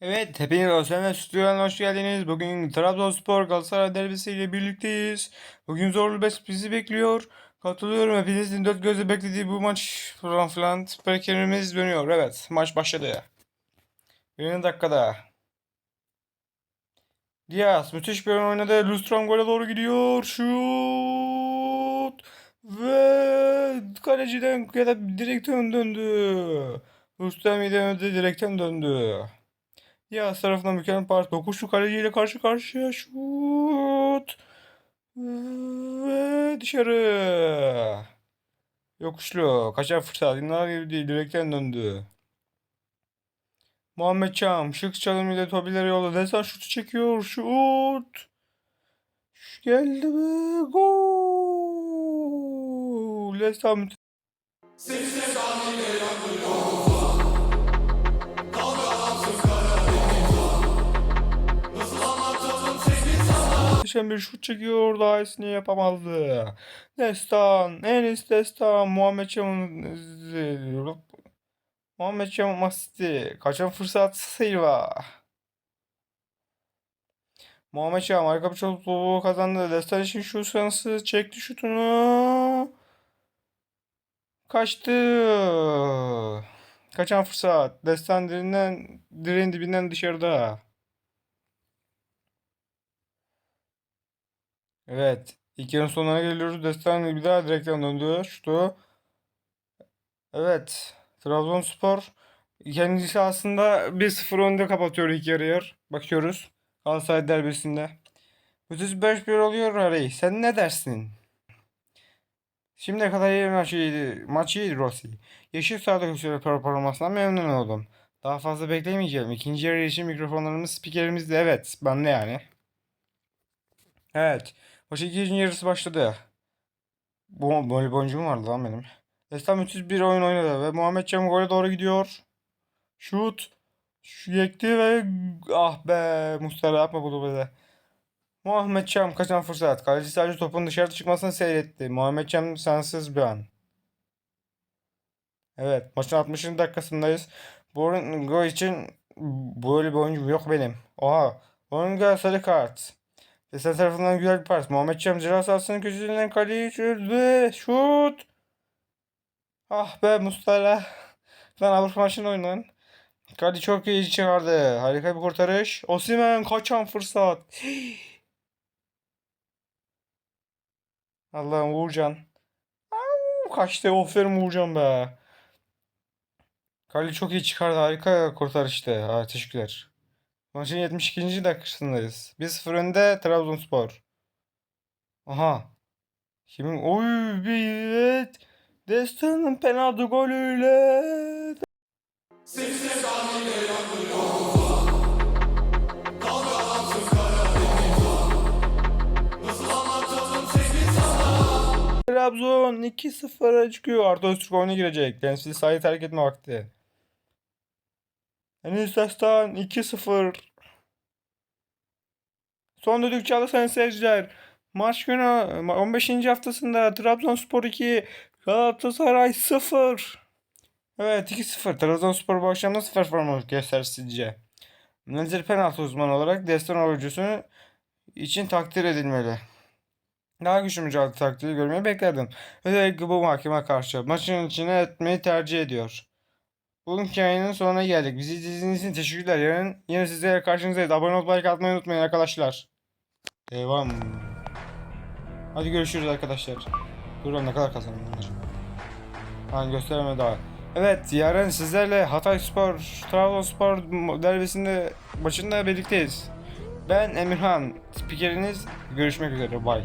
Evet, hepiniz Özlem'le stüdyodan hoş geldiniz. Bugün Trabzonspor Galatasaray derbisi ile birlikteyiz. Bugün zorlu bir bizi bekliyor. Katılıyorum hepinizin dört gözle beklediği bu maç falan filan. Spikerimiz dönüyor. Evet, maç başladı. Birinci dakikada. Diaz müthiş bir oynadı. Lustram gole doğru gidiyor. Şut! Ve kaleciden ya da direkten döndü. Lustram iyi döndü, direkten döndü. Diğer tarafından mükemmel pas. Dokuşlu kaleciyle karşı karşıya şut. Ve dışarı. Yokuşlu. Kaçan fırsat. İnanılır gibi değil. Direkten döndü. Muhammed Çam. Şık çalımıyla Tobileri yolda. Desen şutu çekiyor. Şut. Şut geldi ve gol. Lesam Muhteşem bir şut çekiyor. Daha iyisini yapamazdı. Destan. Enis Destan. Muhammed Çam'ın Muhammed Çam asisti. Kaçan fırsat Silva. Muhammed Çam arka bir topu kazandı. Destan için şu şansı çekti şutunu. Kaçtı. Kaçan fırsat. Destan dirinden, direğin dibinden dışarıda. Evet. İlk sonuna geliyoruz. Destan bir daha direkten döndü. Şutu. Evet. Trabzonspor kendisi aslında 1-0 önde kapatıyor ilk yarıyı. Bakıyoruz. Galatasaray derbisinde. Müthiş 5-1 oluyor Harry. Sen ne dersin? Şimdiye kadar iyi maç iyiydi. Maç iyiydi Rossi. Yeşil sahada gösteriyor performansından memnun oldum. Daha fazla beklemeyeceğim. İkinci yarı için mikrofonlarımız spikerimiz de evet. Ben de yani. Evet. Maçın ikinci yarısı başladı. Bu böyle oyuncum vardı lan benim. Destan müthiş bir oyun oynadı ve Muhammed Cem gole doğru gidiyor. Şut. Şu yekti ve ah be Mustafa yapma bunu böyle. Muhammed Cem kaçan fırsat. Kaleci sadece topun dışarı çıkmasını seyretti. Muhammed Cem sensiz bir an. Evet maçın 60. dakikasındayız. Gol için böyle bir oyuncum yok benim. Oha. Oyuncu sarı kart. Desen tarafından güzel bir pas. Muhammed Cem ceza sahasının köşesinden kaleyi çözdü. Şut. Ah be Mustafa. Lan Avrupa maçını oynadın. Kale çok iyi çıkardı. Harika bir kurtarış. Osimhen kaçan fırsat. Allah'ım Uğurcan. Kaçtı. Aferin Uğurcan be. Kale çok iyi çıkardı. Harika kurtarıştı. Ha, teşekkürler. Maçın 72. dakikasındayız. 1-0 önde Trabzonspor. Aha. Kimin? Oy bir evet. Destan'ın penaltı golüyle. Trabzon 2-0'a çıkıyor. Arda Öztürk oyuna girecek. Temsil sahayı terk etme vakti. Enis Destan 2-0. Son düdük çaldı sayın seyirciler. Maç günü 15. haftasında Trabzonspor 2, Galatasaray 0. Evet 2-0. Trabzonspor bu akşam nasıl performans gösterir sizce? Nazır penaltı uzmanı olarak destan oyuncusu için takdir edilmeli. Daha güçlü mücadele takdiri görmeyi beklerdim. Özellikle bu mahkeme karşı maçın içine etmeyi tercih ediyor. Bugünkü yayının sonuna geldik. Bizi izlediğiniz için teşekkürler. Yarın yine sizlere karşınızdayız. Abone olup atmayı unutmayın arkadaşlar. Devam. Hadi görüşürüz arkadaşlar. Dur ne kadar kazandım Hani göstereme daha. Evet yarın sizlerle Hatay Spor, Trabzonspor derbisinde maçında birlikteyiz. Ben Emirhan, spikeriniz. Görüşmek üzere. Bye.